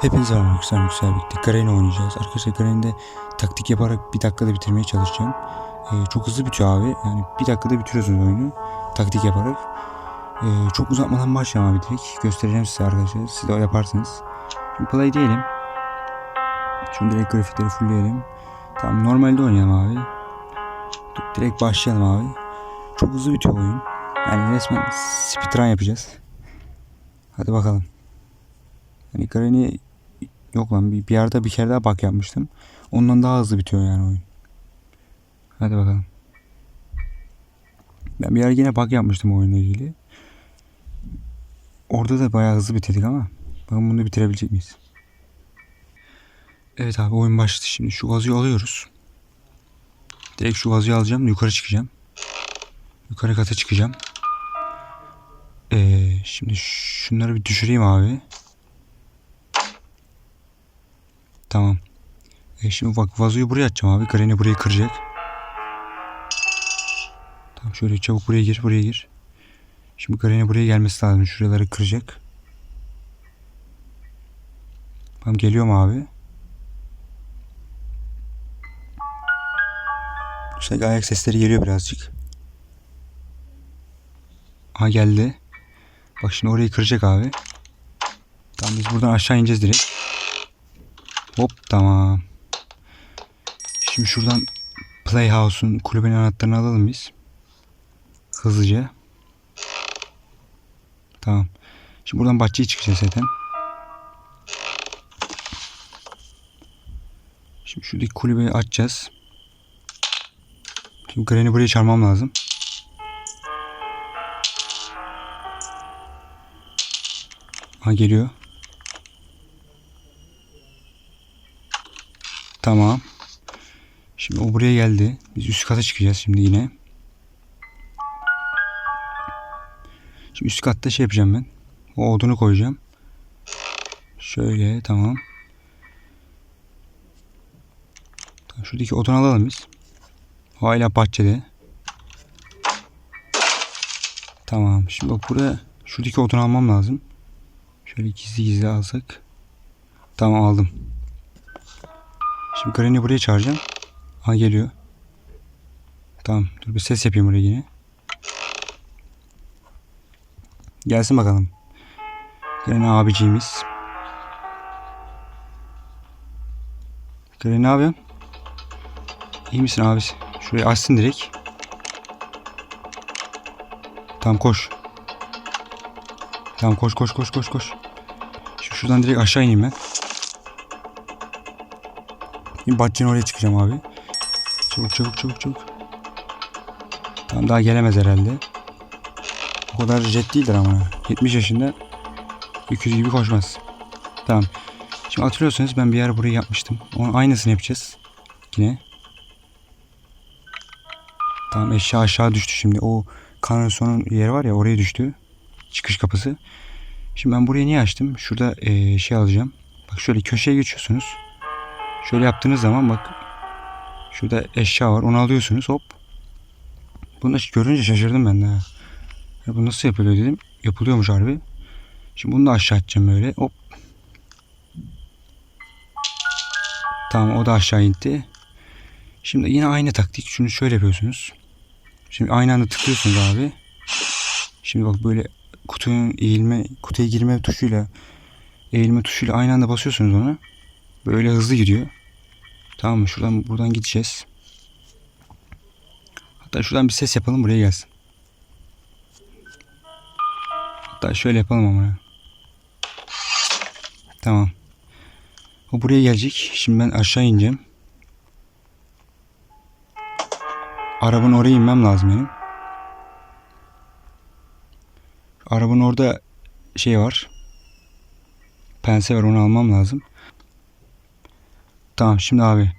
Hepinize merhaba arkadaşlar. Yüksel birlikte Garen oynayacağız. Arkadaşlar Garen'de taktik yaparak bir dakikada bitirmeye çalışacağım. Ee, çok hızlı bitiyor abi. Yani bir dakikada bitiriyorsunuz oyunu. Taktik yaparak. Ee, çok uzatmadan başlayalım abi direkt. Göstereceğim size arkadaşlar. Siz de o yaparsınız. Şimdi play diyelim. Şimdi direkt grafikleri fullleyelim. Tamam normalde oynayalım abi. Direkt başlayalım abi. Çok hızlı bitiyor oyun. Yani resmen speedrun yapacağız. Hadi bakalım. Yani Garen'i yok lan bir, bir yerde bir kere daha bak yapmıştım. Ondan daha hızlı bitiyor yani oyun. Hadi bakalım. Ben bir yer yine bak yapmıştım oyunla ilgili. Orada da bayağı hızlı bitirdik ama bakalım bunu bitirebilecek miyiz? Evet abi oyun başladı şimdi. Şu vazoyu alıyoruz. Direkt şu vazoyu alacağım. Yukarı çıkacağım. Yukarı kata çıkacağım. Ee, şimdi şunları bir düşüreyim abi. Tamam. E şimdi bak vazoyu buraya atacağım abi. Granny burayı kıracak. Tamam şöyle çabuk buraya gir. Buraya gir. Şimdi Granny buraya gelmesi lazım. Şuraları kıracak. Tamam geliyorum abi. Sanki ayak sesleri geliyor birazcık. Ha geldi. Bak şimdi orayı kıracak abi. Tamam biz buradan aşağı ineceğiz direkt. Hop tamam. Şimdi şuradan Playhouse'un kulübenin anahtarını alalım biz. Hızlıca. Tamam. Şimdi buradan bahçeye çıkacağız zaten. Şimdi şuradaki kulübeyi açacağız. Şimdi Granny buraya çağırmam lazım. Ha geliyor. Tamam. Şimdi o buraya geldi. Biz üst kata çıkacağız şimdi yine. Şimdi üst katta şey yapacağım ben. O odunu koyacağım. Şöyle tamam. Şuradaki odunu alalım biz. Hala bahçede. Tamam. Şimdi bak buraya şuradaki odunu almam lazım. Şöyle gizli gizli alsak. Tamam aldım. Şimdi Granny buraya çağıracağım. Ha geliyor. Tamam dur bir ses yapayım buraya yine. Gelsin bakalım. Granny abiciğimiz. Granny ne yapıyorsun? İyi misin abisi? Şurayı açsın direkt. Tamam koş. Tamam koş koş koş koş koş. Şu şuradan direkt aşağı ineyim ben. Şimdi bahçenin oraya çıkacağım abi. Çabuk çabuk çabuk çabuk. Tamam daha gelemez herhalde. O kadar jet değildir ama. 70 yaşında 200 gibi koşmaz. Tamam. Şimdi hatırlıyorsanız ben bir yer burayı yapmıştım. Onun aynısını yapacağız. Yine. Tamam eşya aşağı düştü şimdi. O kanalizasyonun yeri var ya oraya düştü. Çıkış kapısı. Şimdi ben burayı niye açtım? Şurada eee, şey alacağım. Bak şöyle köşeye geçiyorsunuz. Şöyle yaptığınız zaman bak şurada eşya var onu alıyorsunuz hop. Bunu görünce şaşırdım ben de. Ya bu nasıl yapılıyor dedim. Yapılıyormuş harbi. Şimdi bunu da aşağı atacağım böyle hop. Tamam o da aşağı indi. Şimdi yine aynı taktik. Şunu şöyle yapıyorsunuz. Şimdi aynı anda tıklıyorsunuz abi. Şimdi bak böyle kutunun eğilme, kutuya girme tuşuyla eğilme tuşuyla aynı anda basıyorsunuz onu. Böyle hızlı gidiyor. Tamam mı? Şuradan buradan gideceğiz. Hatta şuradan bir ses yapalım buraya gelsin. Hatta şöyle yapalım ama. Tamam. O buraya gelecek. Şimdi ben aşağı ineceğim. Arabanın oraya inmem lazım benim. Arabanın orada şey var. Pense var onu almam lazım. Tamam şimdi abi.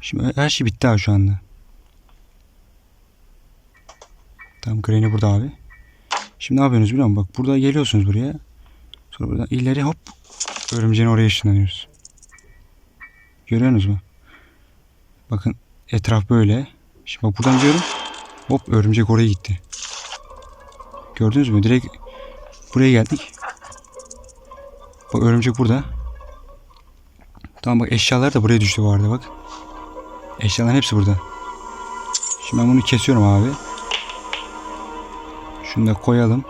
Şimdi her şey bitti abi şu anda. Tamam Granny burada abi. Şimdi ne yapıyorsunuz biliyor musun? Bak burada geliyorsunuz buraya. Sonra buradan ileri hop. Örümceğin oraya ışınlanıyoruz. Görüyorsunuz mu? Bakın etraf böyle. Şimdi bak buradan gidiyorum. Hop örümcek oraya gitti. Gördünüz mü? Direkt buraya geldik. Bak örümcek burada. Tamam bak eşyalar da buraya düştü bu arada bak. Eşyaların hepsi burada. Şimdi ben bunu kesiyorum abi. Şunu da koyalım.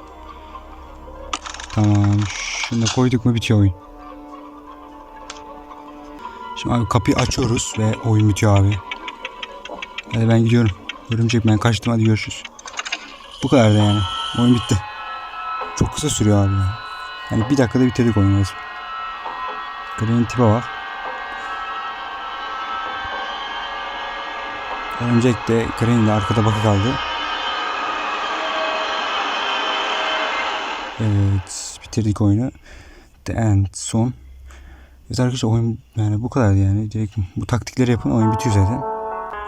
Tamam. Şunu da koyduk mu bitiyor oyun. Şimdi abi kapıyı açıyoruz ve oyun bitiyor abi. Hadi ben gidiyorum. Örümcek ben kaçtım hadi görüşürüz. Bu kadar da yani. Oyun bitti. Çok kısa sürüyor abi ya. Yani bir dakikada bitirdik oyunu. Granny'nin tipe bak. Örümcek de de arkada bakı kaldı. Evet bitirdik oyunu. The End son. Evet arkadaşlar oyun yani bu kadar yani. Direkt bu taktikleri yapın oyun bitiyor zaten.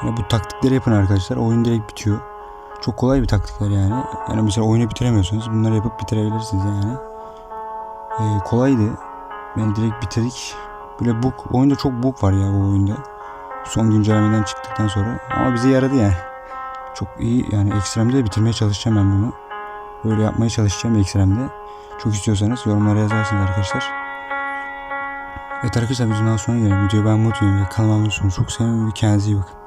Yani bu taktikleri yapın arkadaşlar oyun direkt bitiyor. Çok kolay bir taktikler yani. Yani mesela oyunu bitiremiyorsunuz. Bunları yapıp bitirebilirsiniz yani. Ee, kolaydı. Yani direkt bitirdik. Böyle bug, oyunda çok bug var ya bu oyunda. Son güncellemeden çıktıktan sonra. Ama bize yaradı yani. Çok iyi yani ekstremde de bitirmeye çalışacağım ben bunu. Böyle yapmaya çalışacağım ekstremde. Çok istiyorsanız yorumlara yazarsınız arkadaşlar. Evet arkadaşlar videodan sonra gelelim. Videoyu ben mutluyum ve kanalıma abone Çok sevinirim ve kendinize iyi bakın.